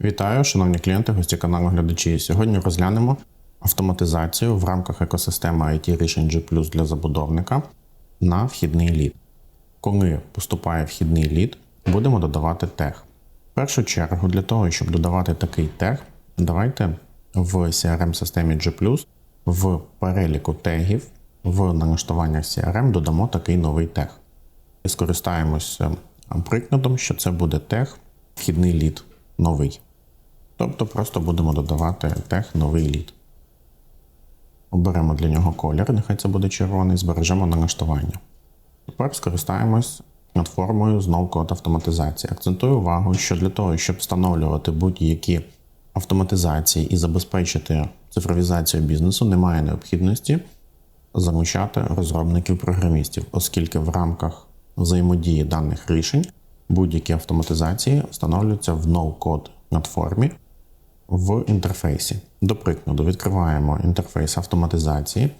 Вітаю, шановні клієнти, гості каналу глядачі. Сьогодні розглянемо автоматизацію в рамках екосистеми IT рішень G для забудовника на вхідний лід. Коли поступає вхідний лід, будемо додавати тег. В першу чергу, для того, щоб додавати такий тег, давайте в CRM-системі G в переліку тегів в налаштуваннях CRM додамо такий новий тег. І скористаємося прикладом, що це буде тег вхідний лід новий. Тобто просто будемо додавати тег новий лід. Оберемо для нього колір, нехай це буде червоний, збережемо налаштування. Тепер скористаємось платформою з no-code автоматизації. Акцентую увагу, що для того, щоб встановлювати будь-які автоматизації і забезпечити цифровізацію бізнесу, немає необхідності залучати розробників-програмістів, оскільки в рамках взаємодії даних рішень будь-які автоматизації встановлюються в no-code платформі в інтерфейсі. До прикладу, відкриваємо інтерфейс автоматизації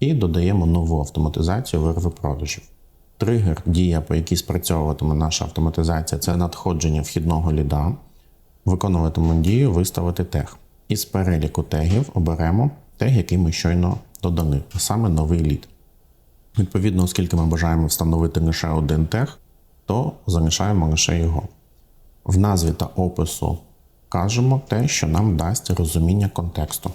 і додаємо нову автоматизацію вирви продажів. Тригер, дія, по якій спрацьовуватиме наша автоматизація, це надходження вхідного ліда. Виконуватимемо дію виставити тег. Із переліку тегів оберемо тег, який ми щойно додали, а саме новий лід. Відповідно, оскільки ми бажаємо встановити лише один тег, то залишаємо лише його. В назві та опису кажемо те, що нам дасть розуміння контексту.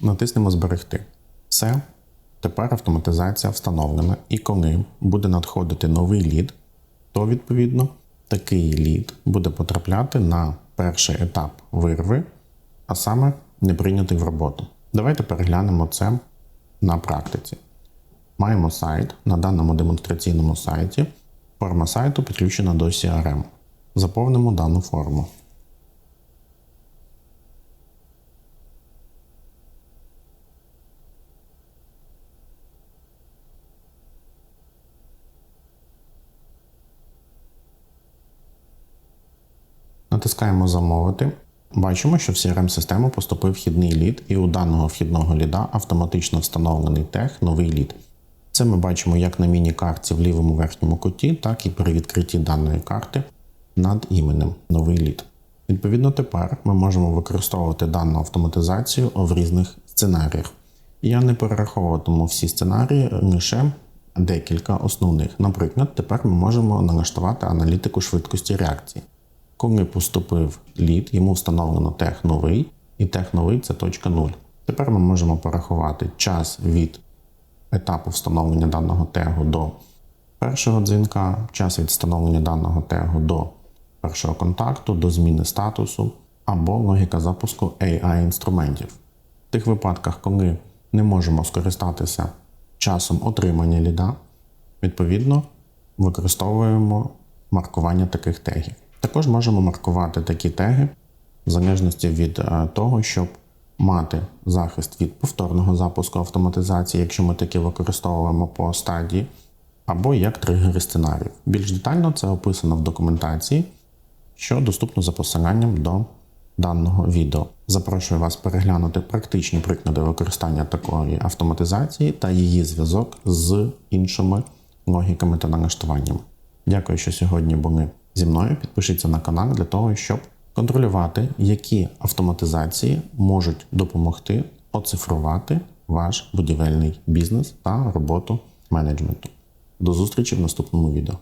Натиснемо Зберегти. Все. Тепер автоматизація встановлена, і коли буде надходити новий лід, то відповідно такий лід буде потрапляти на перший етап вирви, а саме не прийнятий в роботу. Давайте переглянемо це на практиці. Маємо сайт на даному демонстраційному сайті. Форма сайту підключена до CRM. Заповнимо дану форму. Натискаємо Замовити. Бачимо, що в CRM-систему поступив вхідний лід, і у даного вхідного ліда автоматично встановлений тег новий лід. Це ми бачимо як на міні-картці в лівому верхньому куті, так і при відкритті даної карти над іменем новий лід. Відповідно, тепер ми можемо використовувати дану автоматизацію в різних сценаріях. Я не перераховуватиму всі сценарії, лише декілька основних. Наприклад, тепер ми можемо налаштувати аналітику швидкості реакції. Коли поступив лід, йому встановлено тег новий, і тег новий це точка 0. Тепер ми можемо порахувати час від етапу встановлення даного тегу до першого дзвінка, час від встановлення даного тегу до першого контакту, до зміни статусу або логіка запуску AI-інструментів. В тих випадках, коли не можемо скористатися часом отримання ліда, відповідно використовуємо маркування таких тегів. Також можемо маркувати такі теги в залежності від е, того, щоб мати захист від повторного запуску автоматизації, якщо ми такі використовуємо по стадії, або як тригери сценаріїв. Більш детально це описано в документації, що доступно за посиланням до даного відео. Запрошую вас переглянути практичні приклади використання такої автоматизації та її зв'язок з іншими логіками та налаштуваннями. Дякую, що сьогодні були зі мною. Підпишіться на канал для того, щоб контролювати, які автоматизації можуть допомогти оцифрувати ваш будівельний бізнес та роботу менеджменту. До зустрічі в наступному відео.